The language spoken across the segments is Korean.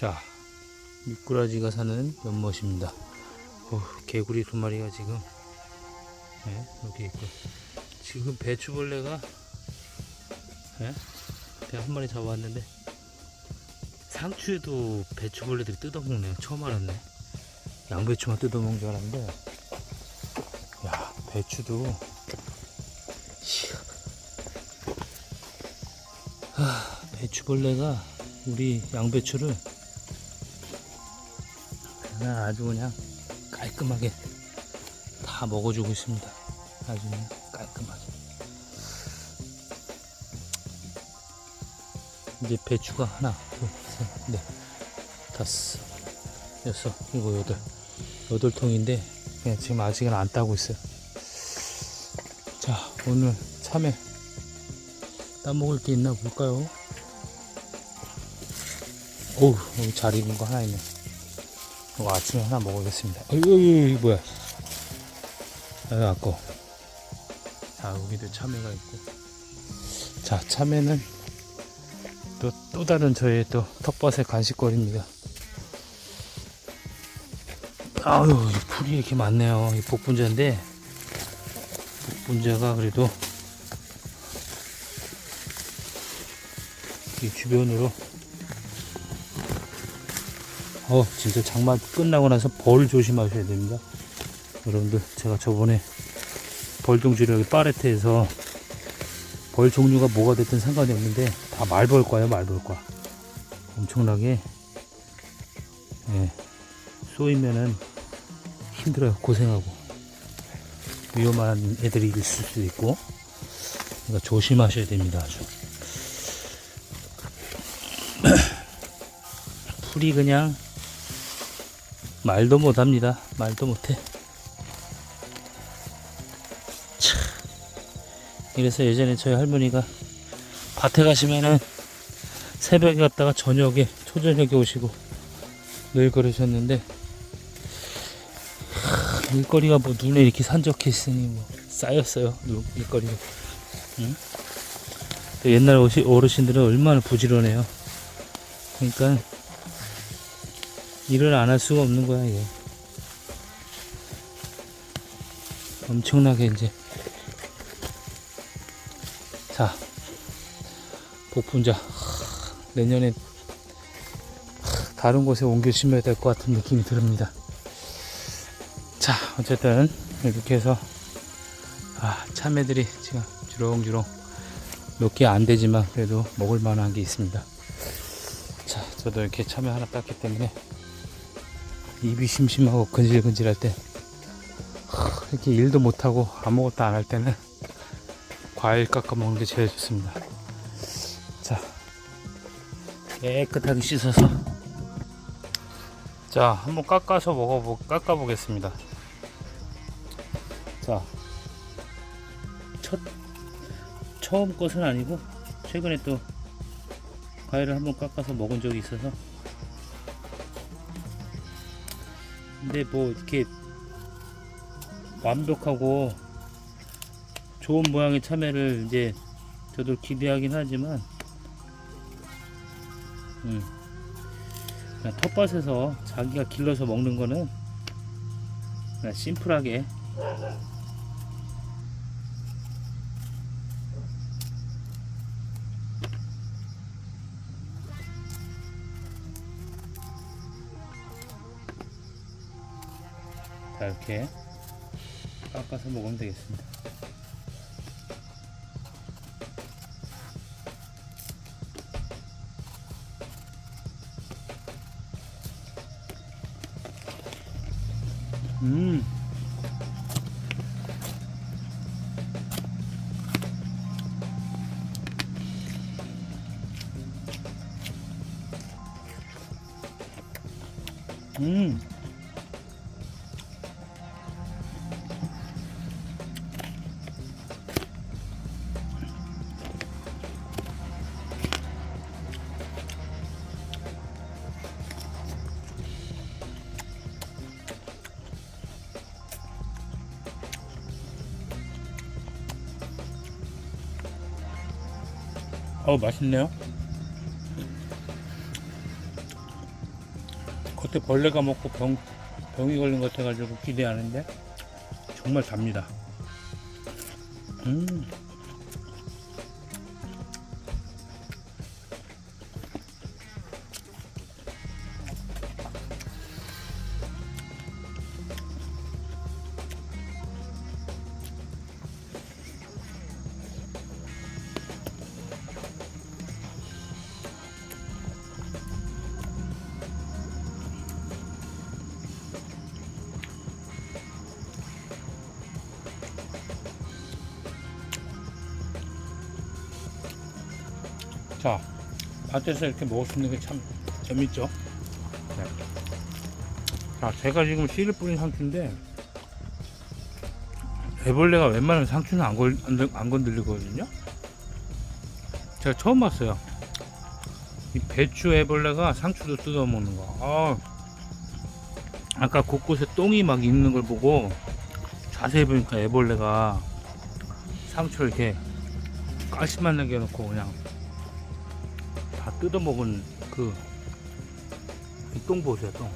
자, 미꾸라지가 사는 연못입니다. 어, 개구리 두 마리가 지금 네, 여기 있고 지금 배추벌레가 네? 배한 마리 잡아왔는데 상추에도 배추벌레들이 뜯어먹네요. 처음 알았네. 양배추만 뜯어먹는 줄 알았는데 야 배추도 배추벌레가 우리 양배추를 그냥 아주 그냥 깔끔하게 다 먹어주고 있습니다. 아주 깔끔하게. 이제 배추가 하나, 둘, 셋, 넷, 다섯, 여섯, 일곱, 여덟, 여덟 통인데 그냥 지금 아직은 안 따고 있어요. 자, 오늘 참외 따먹을 게 있나 볼까요? 오우, 여기 잘 익은 거 하나 있네. 이거 아침에 하나 먹어보겠습니다. 어이, 어이, 뭐야. 아유, 아까워. 자, 여기도 참외가 있고. 자, 참외는 또, 또 다른 저의 또 텃밭의 간식거리입니다. 아유, 이 풀이 이렇게 많네요. 이 복분자인데, 복분자가 그래도 이 주변으로 어 진짜 장마 끝나고 나서 벌 조심하셔야 됩니다. 여러분들 제가 저번에 벌종주를 여기 파레트에서 벌 종류가 뭐가 됐든 상관이 없는데 다 말벌과요 말벌과. 엄청나게 예, 쏘이면은 힘들어요 고생하고. 위험한 애들이 있을 수도 있고. 그러니까 조심하셔야 됩니다 아주. 풀이 그냥 말도 못합니다. 말도 못해. 차. 이래서 예전에 저희 할머니가 밭에 가시면은 새벽에 갔다가 저녁에 초저녁에 오시고 늘 그러셨는데 하, 일거리가 뭐 눈에 이렇게 산적해 있으니 뭐 쌓였어요 눈- 일거리가. 응? 또 옛날 어르신들은 얼마나 부지런해요. 그러니까 일을 안 할 수가 없는 거야 이게 엄청나게 이제. 자 복분자. 하, 내년에 하, 다른 곳에 옮겨 심어야 될 것 같은 느낌이 듭니다. 자 어쨌든 이렇게 해서 아 참외들이 지금 주렁주렁 몇 개 안 되지만 그래도 먹을 만한 게 있습니다. 자 저도 이렇게 참외 하나 땄기 때문에 입이 심심하고 근질근질할 때 하, 이렇게 일도 못하고 아무것도 안 할 때는 과일 깎아 먹는 게 제일 좋습니다. 자 깨끗하게 씻어서 자 한번 깎아서 먹어보 깎아 보겠습니다. 자 첫 처음 것은 아니고 최근에 또 과일을 한번 깎아서 먹은 적이 있어서 근데 뭐 이렇게 완벽하고 좋은 모양의 참외를 이제 저도 기대하긴 하지만 음, 텃밭에서 자기가 길러서 먹는 거는 그냥 심플하게 자 이렇게 깎아서 먹으면 되겠습니다. 음. 음. 어 맛있네요. 겉에 벌레가 먹고 병, 병이 걸린 것 같아가지고 기대하는데 정말 답니다. 음. 자, 밭에서 이렇게 먹을 수 있는 게 참 재밌죠? 네. 자, 제가 지금 씨를 뿌린 상추인데, 애벌레가 웬만하면 상추는 안, 걸, 안, 들- 안 건들리거든요? 제가 처음 봤어요. 이 배추 애벌레가 상추도 뜯어먹는 거. 아, 아까 곳곳에 똥이 막 있는 걸 보고 자세히 보니까 애벌레가 상추를 이렇게 가시만 남겨놓고 그냥 다 뜯어먹은 그 똥 보세요 똥.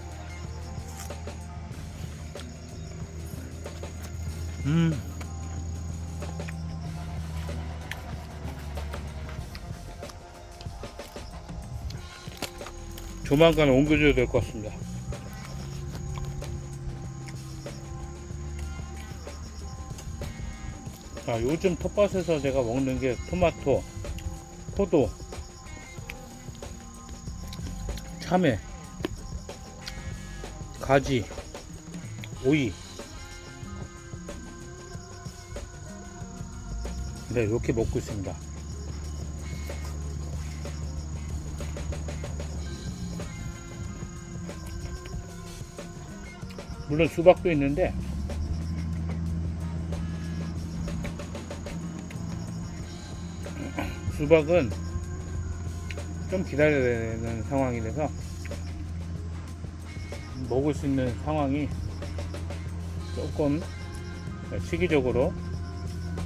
음. 조만간 옮겨줘야 될 것 같습니다. 자, 요즘 텃밭에서 제가 먹는 게 토마토, 포도, 참외, 가지, 오이. 네, 이렇게 먹고 있습니다. 물론 수박도 있는데 수박은 좀 기다려야 되는 상황이라서 먹을 수 있는 상황이 조금 시기적으로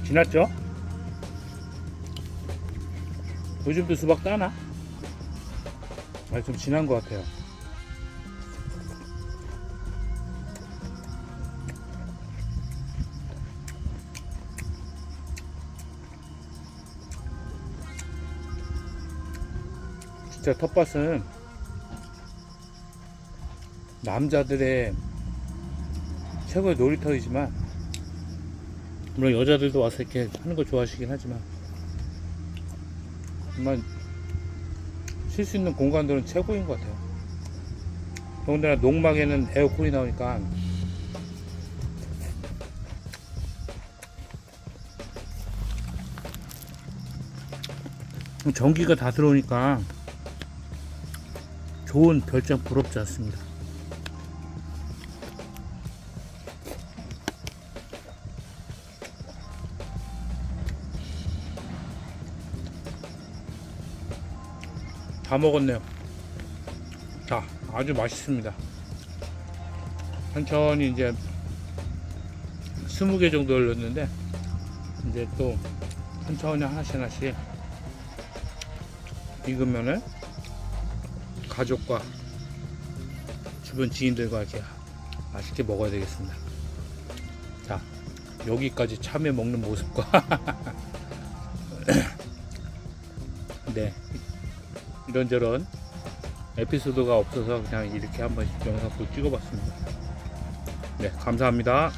지났죠? 요즘도 수박 따나? 아, 좀 지난 것 같아요. 진짜 텃밭은 남자들의 최고의 놀이터이지만 물론 여자들도 와서 이렇게 하는 거 좋아하시긴 하지만 정말 쉴 수 있는 공간들은 최고인 것 같아요. 더군다나 농막에는 에어컨이 나오니까 전기가 다 들어오니까 좋은 별장 부럽지 않습니다. 다 먹었네요. 자, 아주 맛있습니다. 천천히 이제 20개 정도 올렸는데, 이제 또 천천히 하나씩 하나씩 익으면은 가족과 주변 지인들과 이렇게 맛있게 먹어야 되겠습니다. 자, 여기까지 참외 먹는 모습과 네 이런저런 에피소드가 없어서 그냥 이렇게 한번 영상을 찍어봤습니다. 네, 감사합니다.